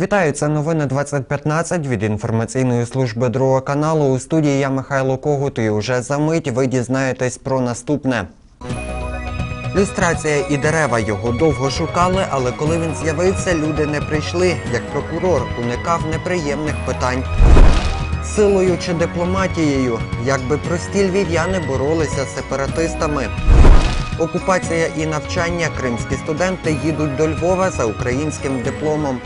Вітаю, це новини 2015 від інформаційної служби другого каналу. У студії я Михайло Когут і уже за мить ви дізнаєтесь про наступне. Люстрація і дерева його довго шукали, але коли він з'явився, люди не прийшли. Як прокурор уникав неприємних питань. Силою чи дипломатією, якби прості львів'яни боролися з сепаратистами. Окупація і навчання кримські студенти їдуть до Львова за українським дипломом.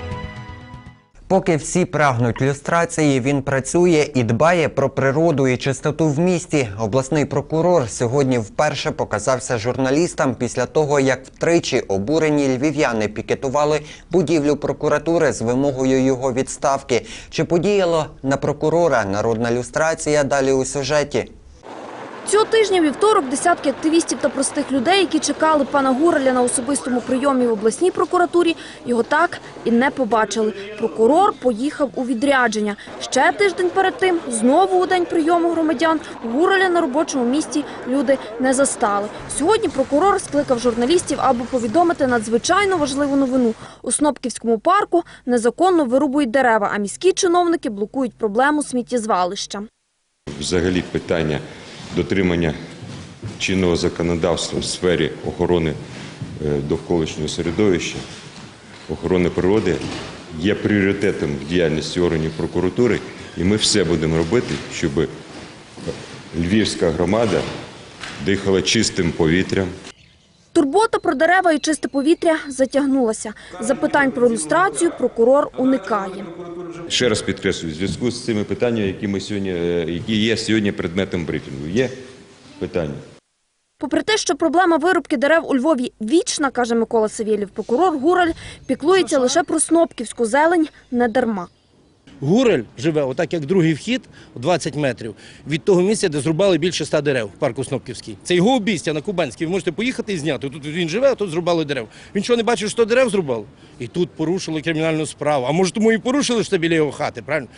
Поки всі прагнуть люстрації, він працює і дбає про природу і чистоту в місті. Обласний прокурор сьогодні вперше показався журналістам після того, як втричі обурені львів'яни пікетували будівлю прокуратури з вимогою його відставки. Чи подіяло на прокурора народна люстрація? Далі у сюжеті. Цього тижня вівторок десятки активістів та простих людей, які чекали пана Гуреля на особистому прийомі в обласній прокуратурі, його так і не побачили. Прокурор поїхав у відрядження. Ще тиждень перед тим, знову у день прийому громадян, Гуреля на робочому місці люди не застали. Сьогодні прокурор скликав журналістів, аби повідомити надзвичайно важливу новину. У Снопківському парку незаконно вирубують дерева, а міські чиновники блокують проблему сміттєзвалища. Взагалі питання дотримання чинного законодавства в сфері охорони е, довколишнього середовища, охорони природи є пріоритетом в діяльності органів прокуратури, і ми все будемо робити, щоб львівська громада дихала чистим повітрям. Турбота про дерева і чисте повітря затягнулася. Запитань про люстрацію прокурор уникає. Ще раз підкреслюю, в зв'язку з цими питаннями, які ми сьогодні, е, які є сьогодні предметом брифінгу. Є питання. Попри те, що проблема вирубки дерев у Львові вічна, каже Микола Савєлєв, прокурор Гураль піклується лише про снопківську зелень не дарма. Гурель живе, отак як другий вхід, 20 метрів, від того місця, де зрубали більше ста дерев в парку Снопківський. Це його обійстя на Кубанській. Ви можете поїхати і зняти. Тут він живе, а тут зрубали дерев. Він що не бачив, що дерев зрубали? І тут порушили кримінальну справу. А може тому і порушили, що біля його хати, правильно?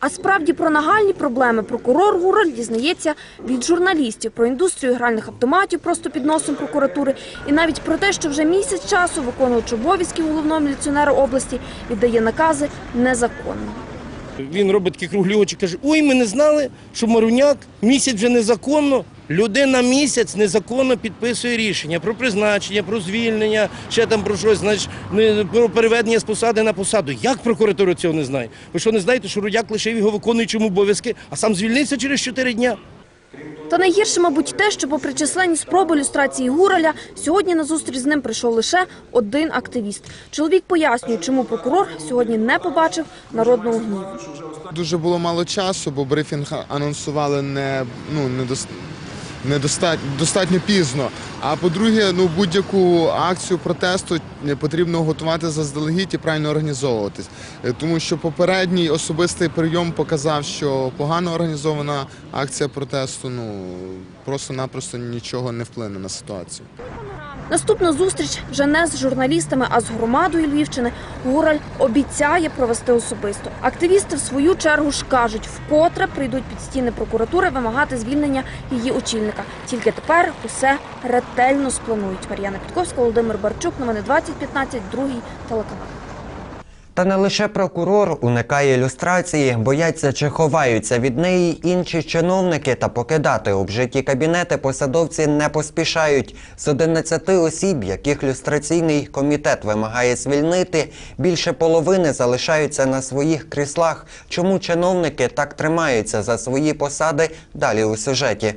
А справді про нагальні проблеми прокурор Гураль дізнається від журналістів про індустрію гральних автоматів просто під носом прокуратури і навіть про те, що вже місяць часу виконуючи обов'язки головного міліціонера області віддає накази незаконно. Він робить такі круглі очі, каже: ой, ми не знали, що Маруняк місяць вже незаконно. Людина місяць незаконно підписує рішення про призначення, про звільнення, ще там про щось, значить, про переведення з посади на посаду. Як прокуратура цього не знає? Ви що не знаєте, що Рудяк лишив його виконуючим обов'язки, а сам звільнився через 4 дня? Та найгірше, мабуть, те, що попри численні спроби люстрації Гураля, сьогодні на зустріч з ним прийшов лише один активіст. Чоловік пояснює, чому прокурор сьогодні не побачив народного гніву. Дуже було мало часу, бо брифінг анонсували не ну недос- недостатньо достатньо пізно. А по-друге, ну будь-яку акцію протесту потрібно готувати заздалегідь і правильно організовуватись. Е, Тому що попередній особистий прийом показав, що погано організована акція протесту ну просто-напросто нічого не вплине на ситуацію. Наступна зустріч вже не з журналістами, а з громадою Львівщини. Гураль обіцяє провести особисто. Активісти в свою чергу ж кажуть, вкотре прийдуть під стіни прокуратури вимагати звільнення її очільника. Тільки тепер усе ретельно спланують. Мар'яна Підковська, Володимир Барчук, новини 2015, другий телеканал. Та не лише прокурор уникає люстрації, бояться чи ховаються від неї інші чиновники та покидати обжиті кабінети посадовці не поспішають. З 11 осіб, яких люстраційний комітет вимагає звільнити, більше половини залишаються на своїх кріслах. Чому чиновники так тримаються за свої посади? Далі у сюжеті.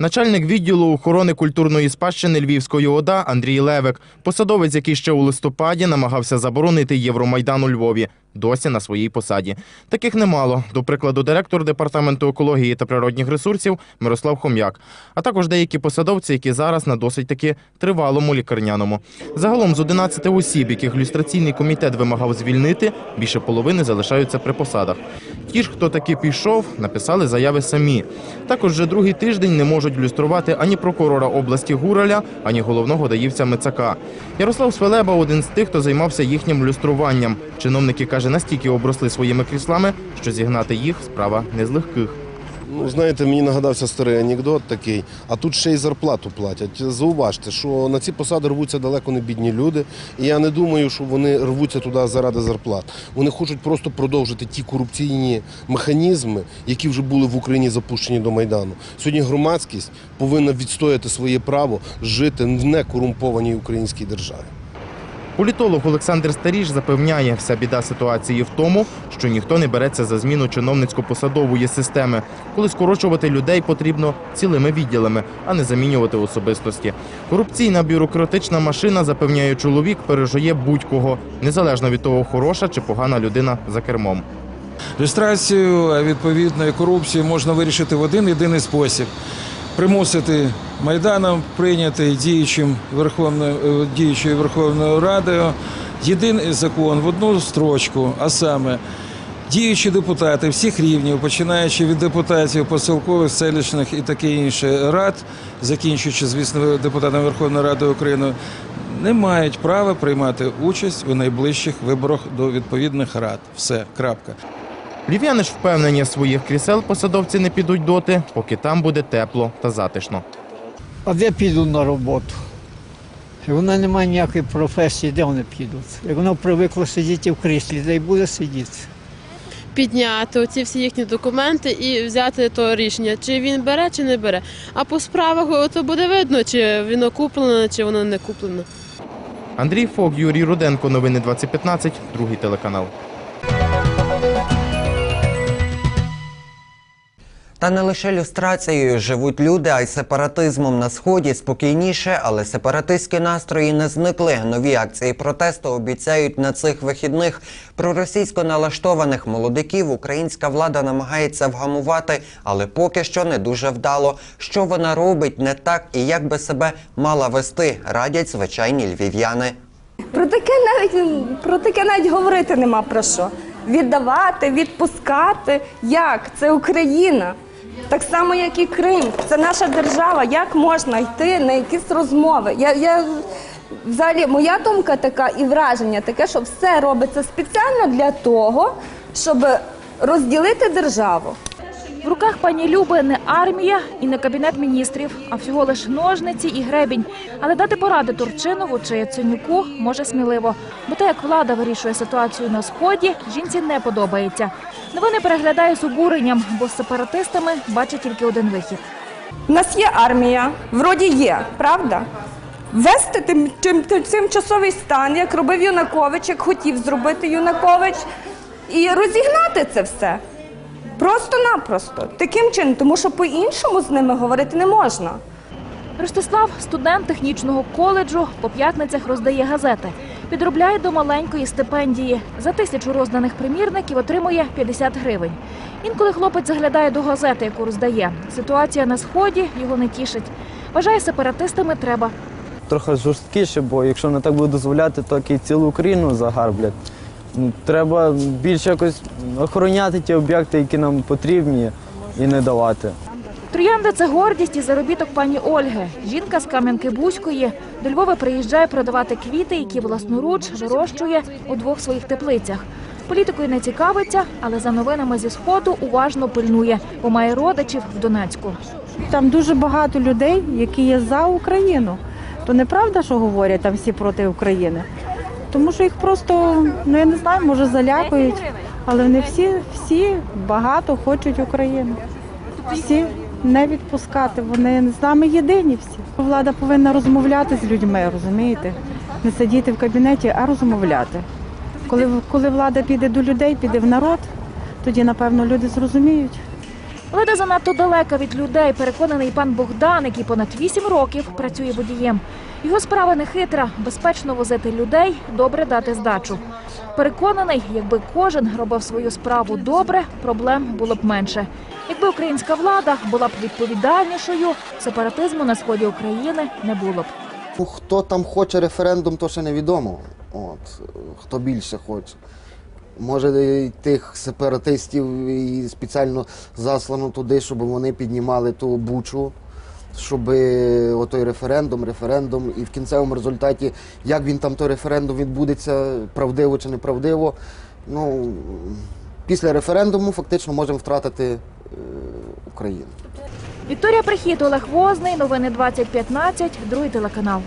Начальник відділу охорони культурної спадщини Львівської ОДА Андрій Левик, посадовець, який ще у листопаді намагався заборонити Євромайдан у Львові, досі на своїй посаді. Таких немало. До прикладу, директор департаменту екології та природних ресурсів Мирослав Хом'як, а також деякі посадовці, які зараз на досить таки тривалому лікарняному. Загалом з 11 осіб, яких люстраційний комітет вимагав звільнити, більше половини залишаються при посадах. Ті ж, хто таки пішов, написали заяви самі. Також вже другий тиждень не можуть люструвати ані прокурора області Гураля, ані головного даївця Мицака. Ярослав Свелеба один з тих, хто займався їхнім люструванням. Чиновники каже, настільки обросли своїми кріслами, що зігнати їх справа не з легких. Ну, знаєте, мені нагадався старий анекдот такий, а тут ще й зарплату платять. Зауважте, що на ці посади рвуться далеко не бідні люди. І я не думаю, що вони рвуться туди заради зарплат. Вони хочуть просто продовжити ті корупційні механізми, які вже були в Україні запущені до Майдану. Сьогодні громадськість повинна відстояти своє право жити в некорумпованій українській державі. Політолог Олександр Старіш запевняє, вся біда ситуації в тому, що ніхто не береться за зміну чиновницько-посадової системи, коли скорочувати людей потрібно цілими відділами, а не замінювати особистості. Корупційна бюрократична машина, запевняє чоловік, пережує будь-кого, незалежно від того, хороша чи погана людина за кермом. Люстрацію, а відповідно і корупцію можна вирішити в один єдиний спосіб. Примусити Майданом прийняти діючим Верховною, е, діючою Верховною Радою єдиний закон в одну строчку, а саме діючі депутати всіх рівнів, починаючи від депутатів поселкових, селищних і таке інше рад, закінчуючи, звісно, депутатами Верховної Ради України, не мають права приймати участь у найближчих виборах до відповідних рад. Все, крапка. Львів'яни ж впевнені, своїх крісел посадовці не підуть доти, поки там буде тепло та затишно. А де підуть на роботу? Вона не має ніякої професії, де вони підуть? Як воно привикло сидіти в кріслі, де й буде сидіти. підняти оці всі їхні документи і взяти то рішення, чи він бере, чи не бере. А по справах то буде видно, чи воно куплено, чи воно не куплено. Андрій Фок, Юрій Руденко, новини 2015, другий телеканал. Та не лише люстрацією живуть люди, а й сепаратизмом на сході спокійніше, але сепаратистські настрої не зникли. Нові акції протесту обіцяють на цих вихідних. Проросійсько налаштованих молодиків українська влада намагається вгамувати, але поки що не дуже вдало. Що вона робить не так і як би себе мала вести, радять звичайні львів'яни. Про таке навіть про таке навіть говорити нема про що. Віддавати, відпускати. Як? Це Україна. Так само, як і Крим. Це наша держава. Як можна йти на якісь розмови? Я, я взагалі моя думка така і враження таке, що все робиться спеціально для того, щоб розділити державу. В руках пані Люби не армія і не кабінет міністрів, а всього лиш ножниці і гребінь. Але дати поради Турчинову чи Яценюку може сміливо. Бо те, як влада вирішує ситуацію на сході, жінці не подобається. Новини переглядає з обуренням, бо з сепаратистами бачить тільки один вихід. У нас є армія, вроді є, правда? Ввести тим, тим, тим, тимчасовий стан, як робив Юнакович, як хотів зробити Юнакович, і розігнати це все. Просто-напросто. Таким чином, тому що по-іншому з ними говорити не можна. Ростислав, студент технічного коледжу, по п'ятницях роздає газети. Підробляє до маленької стипендії. За тисячу розданих примірників отримує 50 гривень. Інколи хлопець заглядає до газети, яку роздає. Ситуація на сході його не тішить. Вважає, сепаратистами треба. трохи жорсткіше, бо якщо не так буде дозволяти, то і цілу Україну загарблять. Ну, Треба більше якось охороняти ті об'єкти, які нам потрібні, і не давати. Троянда це гордість і заробіток пані Ольги. Жінка з Кам'янки-Бузької до Львова приїжджає продавати квіти, які власноруч вирощує у двох своїх теплицях. Політикою не цікавиться, але за новинами зі сходу уважно пильнує, бо має родичів в Донецьку. Там дуже багато людей, які є за Україну. То неправда, що говорять там всі проти України. Тому що їх просто, ну я не знаю, може залякують, але не всі, всі багато хочуть Україну. Всі не відпускати. Вони з нами єдині всі. Влада повинна розмовляти з людьми, розумієте? Не сидіти в кабінеті, а розмовляти. Коли, коли влада піде до людей, піде в народ, тоді, напевно, люди зрозуміють. Влада занадто далека від людей, переконаний пан Богдан, який понад 8 років працює водієм. Його справа не хитра, безпечно возити людей, добре дати здачу. Переконаний, якби кожен робив свою справу добре, проблем було б менше. Якби українська влада була б відповідальнішою, сепаратизму на сході України не було б. Ну, Хто там хоче референдум, то ще невідомо. От, хто більше хоче. Може, тих сепаратистів і спеціально заслано туди, щоб вони піднімали ту бучу, щоб отой референдум, референдум, і в кінцевому результаті, як він там той референдум відбудеться, правдиво чи неправдиво. Ну, після референдуму фактично можемо втратити е, Україну. Вікторія Прихід, Олег Возний, новини 2015, другий телеканал.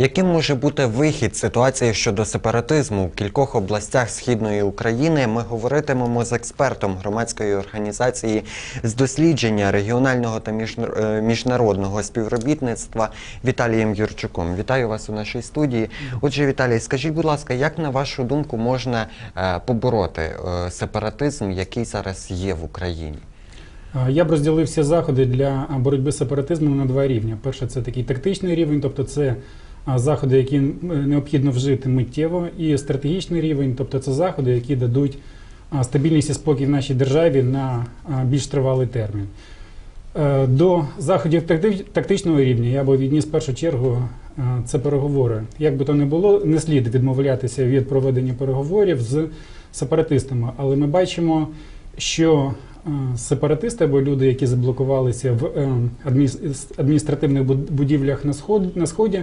Яким може бути вихід ситуації щодо сепаратизму в кількох областях східної України? Ми говоритимемо з експертом громадської організації з дослідження регіонального та е, міжнародного співробітництва Віталієм Юрчуком. Вітаю вас у нашій студії. Отже, Віталій, скажіть, будь ласка, як на вашу думку можна е, побороти е, сепаратизм, який зараз є в Україні? Я б розділив всі заходи для боротьби з сепаратизмом на два рівні. Перше, це такий тактичний рівень, тобто це заходи, які необхідно вжити миттєво, і стратегічний рівень, тобто це заходи, які дадуть стабільність і спокій в нашій державі на більш тривалий термін. Е, До заходів тактичного рівня я би відніс в першу чергу це переговори. Як би то не було, не слід відмовлятися від проведення переговорів з сепаратистами, але ми бачимо, що сепаратисти або люди, які заблокувалися в е, адміністративних будівлях на сход на сході,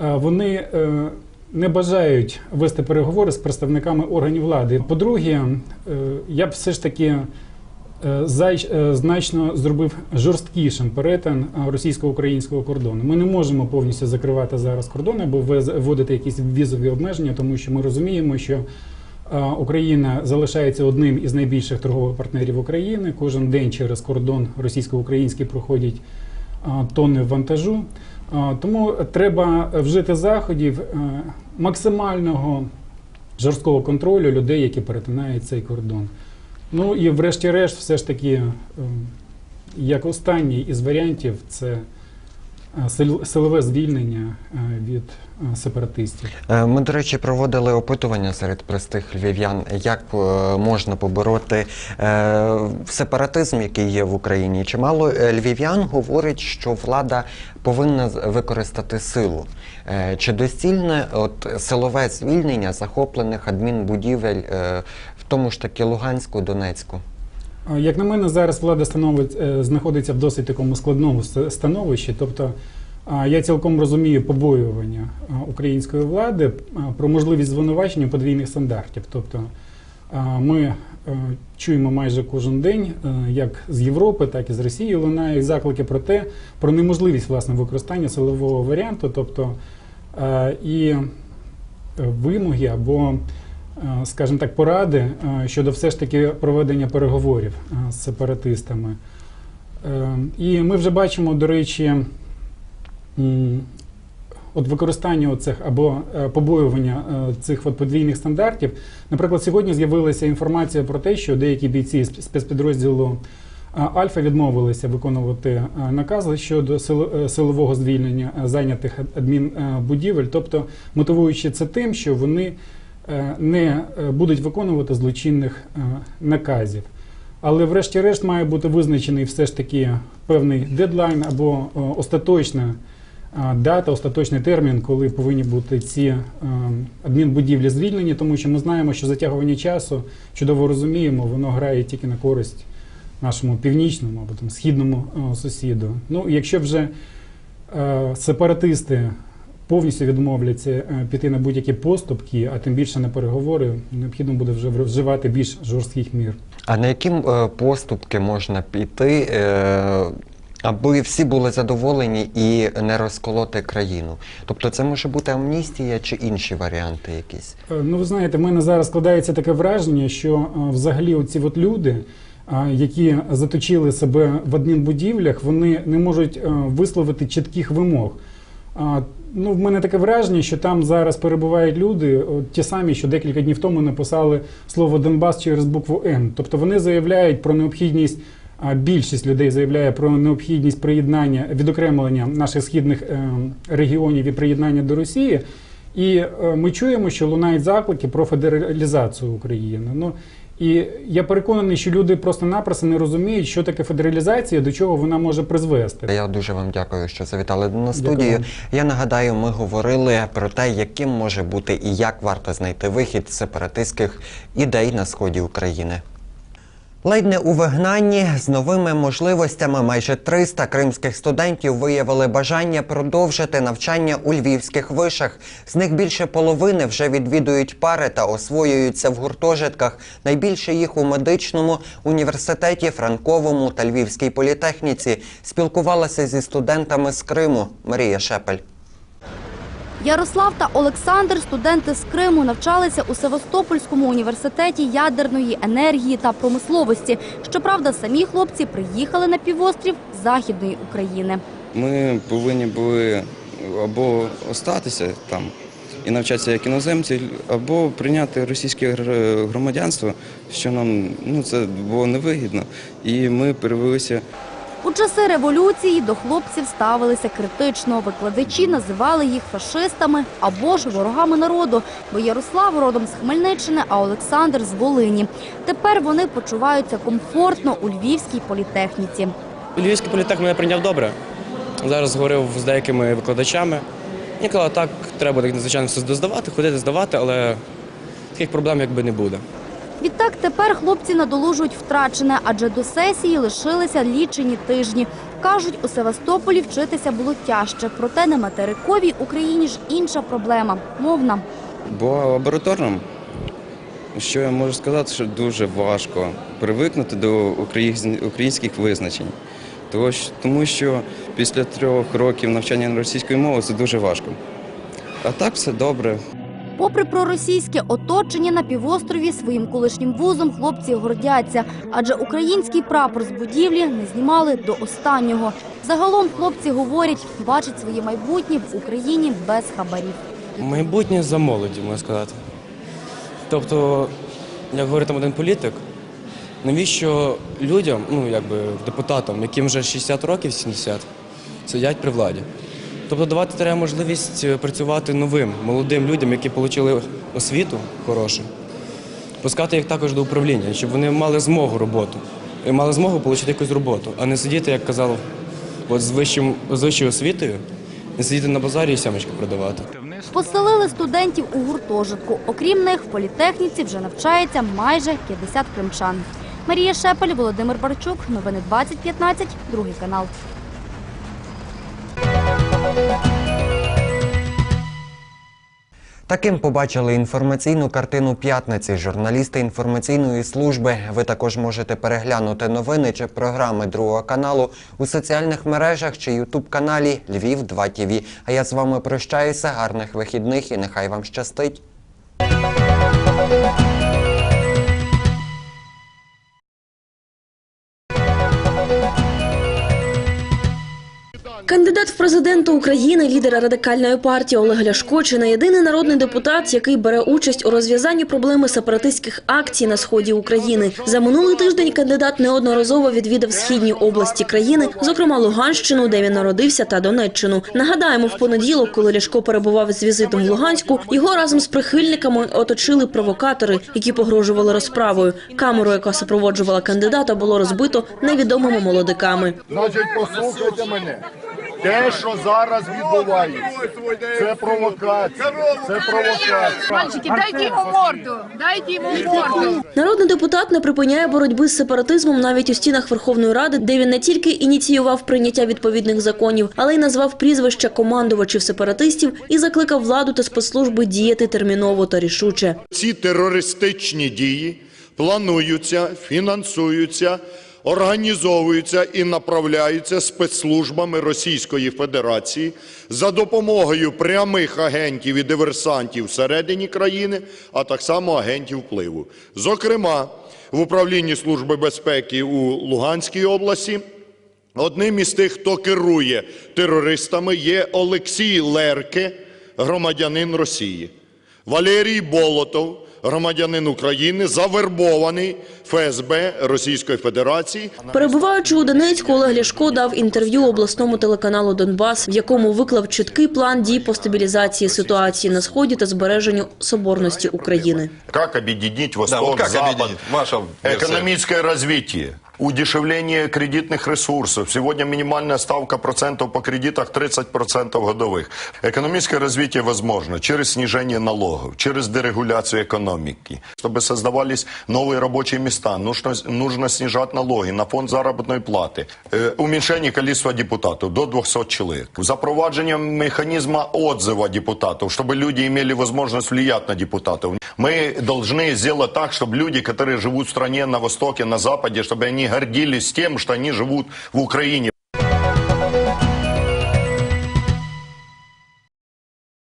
вони е, не бажають вести переговори з представниками органів влади. По-друге, е, я б все ж таки е, е, значно зробив жорсткішим перетин е, російсько-українського кордону. Ми не можемо повністю закривати зараз кордони або вводити якісь візові обмеження, тому що ми розуміємо, що е, Україна залишається одним із найбільших торгових партнерів України. Кожен день через кордон російсько-український проходять е, тонни вантажу. Тому треба вжити заходів е, максимального жорсткого контролю людей, які перетинають цей кордон. Ну і врешті-решт, все ж таки, е, як останній із варіантів, це е, силове звільнення е, від сепаратистів. Е, Ми, до речі, проводили опитування серед простих львів'ян, як е, можна побороти е, сепаратизм, який є в Україні. Чимало львів'ян говорить, що влада повинна використати силу. Чи доцільне от силове звільнення захоплених адмінбудівель, в тому ж таки Луганську, Донецьку? Як на мене, зараз влада становить, знаходиться в досить такому складному становищі. Тобто я цілком розумію побоювання української влади про можливість звинувачення подвійних стандартів. Тобто ми е, чуємо майже кожен день, е, як з Європи, так і з Росії лунають заклики про те, про неможливість власне використання силового варіанту, тобто і е, вимоги або скажімо так, поради щодо все ж таки проведення переговорів з сепаратистами. І ми вже бачимо, до речі, от використання оцих або е, побоювання е, цих от подвійних стандартів. Наприклад, сьогодні з'явилася інформація про те, що деякі бійці спецпідрозділу е, Альфа відмовилися виконувати накази щодо силового звільнення зайнятих адмінбудівель, тобто мотивуючи це тим, що вони не будуть виконувати злочинних наказів. Але врешті-решт має бути визначений все ж таки певний дедлайн або остаточна дата, остаточний термін, коли повинні бути ці е, адмінбудівлі звільнені, тому що ми знаємо, що затягування часу, чудово розуміємо, воно грає тільки на користь нашому північному або там східному е, сусіду. Ну, якщо вже е, сепаратисти повністю відмовляться піти на будь-які поступки, а тим більше на переговори, необхідно буде вже вживати більш жорстких мір. А на які поступки можна піти, аби всі були задоволені і не розколоти країну? Тобто це може бути амністія чи інші варіанти якісь? Е, Ну, ви знаєте, в мене зараз складається таке враження, що е, взагалі оці от люди, е, які заточили себе в адмінбудівлях, вони не можуть висловити чітких вимог. Ну, в мене таке враження, що там зараз перебувають люди, от ті самі, що декілька днів тому написали слово Донбас через букву Н. Тобто вони заявляють про необхідність, більшість людей заявляє про необхідність приєднання, відокремлення наших східних е, регіонів і приєднання до Росії. І е, ми чуємо, що лунають заклики про федералізацію України. Ну і я переконаний, що люди просто-напросто не розуміють, що таке федералізація, до чого вона може призвести. Я дуже вам дякую, що завітали на Дякую студію. вам. Я нагадаю, ми говорили про те, яким може бути і як варто знайти вихід з сепаратистських ідей на сході України. Ледь не у вигнанні з новими можливостями майже 300 кримських студентів виявили бажання продовжити навчання у львівських вишах. З них більше половини вже відвідують пари та освоюються в гуртожитках. Найбільше їх у медичному університеті, Франковому та Львівській політехніці. Спілкувалася зі студентами з Криму Марія Шепель. Ярослав та Олександр, студенти з Криму, навчалися у Севастопольському університеті ядерної енергії та промисловості. Щоправда, самі хлопці приїхали на півострів Західної України. Ми повинні були або остатися там і навчатися як іноземці, або прийняти російське громадянство, що нам ну, це було невигідно. І ми перевелися У часи революції до хлопців ставилися критично. Викладачі називали їх фашистами або ж ворогами народу, бо Ярослав родом з Хмельниччини, а Олександр з Волині. Тепер вони почуваються комфортно у Львівській політехніці. Львівський політех мене прийняв добре. Зараз говорив з деякими викладачами. І казали, так, треба звичайно все доздавати, ходити здавати, але таких проблем якби не буде. Відтак тепер хлопці надолужують втрачене, адже до сесії лишилися лічені тижні. Кажуть, у Севастополі вчитися було тяжче, проте на материковій Україні ж інша проблема мовна. Бо лабораторним, що я можу сказати, що дуже важко привикнути до українських визначень. Тому що після трьох років навчання російської мови це дуже важко. А так все добре. Попри проросійське оточення на півострові своїм колишнім вузом хлопці гордяться, адже український прапор з будівлі не знімали до останнього. Загалом хлопці говорять, бачать своє майбутнє в Україні без хабарів. Майбутнє за молоді, можна сказати. Тобто, як говорить там один політик, навіщо людям, ну якби депутатам, яким вже 60 років, 70, сидять при владі. Тобто давати треба можливість е, працювати новим, молодим людям, які отримали освіту хорошу, пускати їх також до управління, щоб вони мали змогу роботу. І мали змогу отримати якусь роботу, а не сидіти, як казав, от з, вищим, з вищою освітою, не сидіти на базарі і сямочки продавати. Поселили студентів у гуртожитку. Окрім них, в політехніці вже навчається майже 50 кримчан. Марія Шепель, Володимир Барчук. Новини 2015, другий канал. Таким побачили інформаційну картину п'ятниці. Журналісти інформаційної служби. Ви також можете переглянути новини чи програми другого каналу у соціальних мережах чи ютуб каналі Львів 2 ТВ. А я з вами прощаюся. Гарних вихідних і нехай вам щастить. Кандидат в президенти України, лідер радикальної партії Олег Ляшко, чи не єдиний народний депутат, який бере участь у розв'язанні проблеми сепаратистських акцій на сході України. За минулий тиждень кандидат неодноразово відвідав східні області країни, зокрема Луганщину, де він народився, та Донеччину. Нагадаємо, в понеділок, коли Ляшко перебував з візитом в Луганську, його разом з прихильниками оточили провокатори, які погрожували розправою. Камеру, яка супроводжувала кандидата, було розбито невідомими молодиками. Значить, послухайте мене. Те, що зараз відбувається, це провокація. Це провокація. Мальчики, дайте ему морду! Дайте ему морду! Народний депутат не припиняє боротьби з сепаратизмом навіть у стінах Верховної Ради, де він не тільки ініціював прийняття відповідних законів, але й назвав прізвища командувачів сепаратистів і закликав владу та спецслужби діяти терміново та рішуче. Ці терористичні дії плануються, фінансуються, організовуються і направляються спецслужбами Російської Федерації за допомогою прямих агентів і диверсантів всередині країни, а так само агентів впливу. Зокрема, в управлінні Служби безпеки у Луганській області Одним із тих, хто керує терористами, є Олексій Лерке, громадянин Росії. Валерій Болотов, громадянин України, завербований ФСБ Російської Федерації. Перебуваючи у Донецьку, Олег Ляшко дав інтерв'ю обласному телеканалу Донбас, в якому виклав чіткий план дій по стабілізації ситуації на сході та збереженню соборності України. Как объединить Восток, Да, вот как Запад, объединить? Ваша версия. экономическое развитие. удешевление кредитных ресурсов. Сегодня минимальная ставка процентов по кредитах 30% годовых. Экономическое развитие возможно через снижение налогов, через дерегуляцию экономики. Чтобы создавались новые рабочие места, нужно, нужно снижать налоги на фонд заработной платы, Э, уменьшение количества депутатов до 200 человек, запроваджение механизма отзыва депутатов, чтобы люди имели возможность влиять на депутатов. Мы должны сделать так, чтобы люди, которые живут в стране на Востоке, на Западе, чтобы они гордились тем, что они живут в Украине.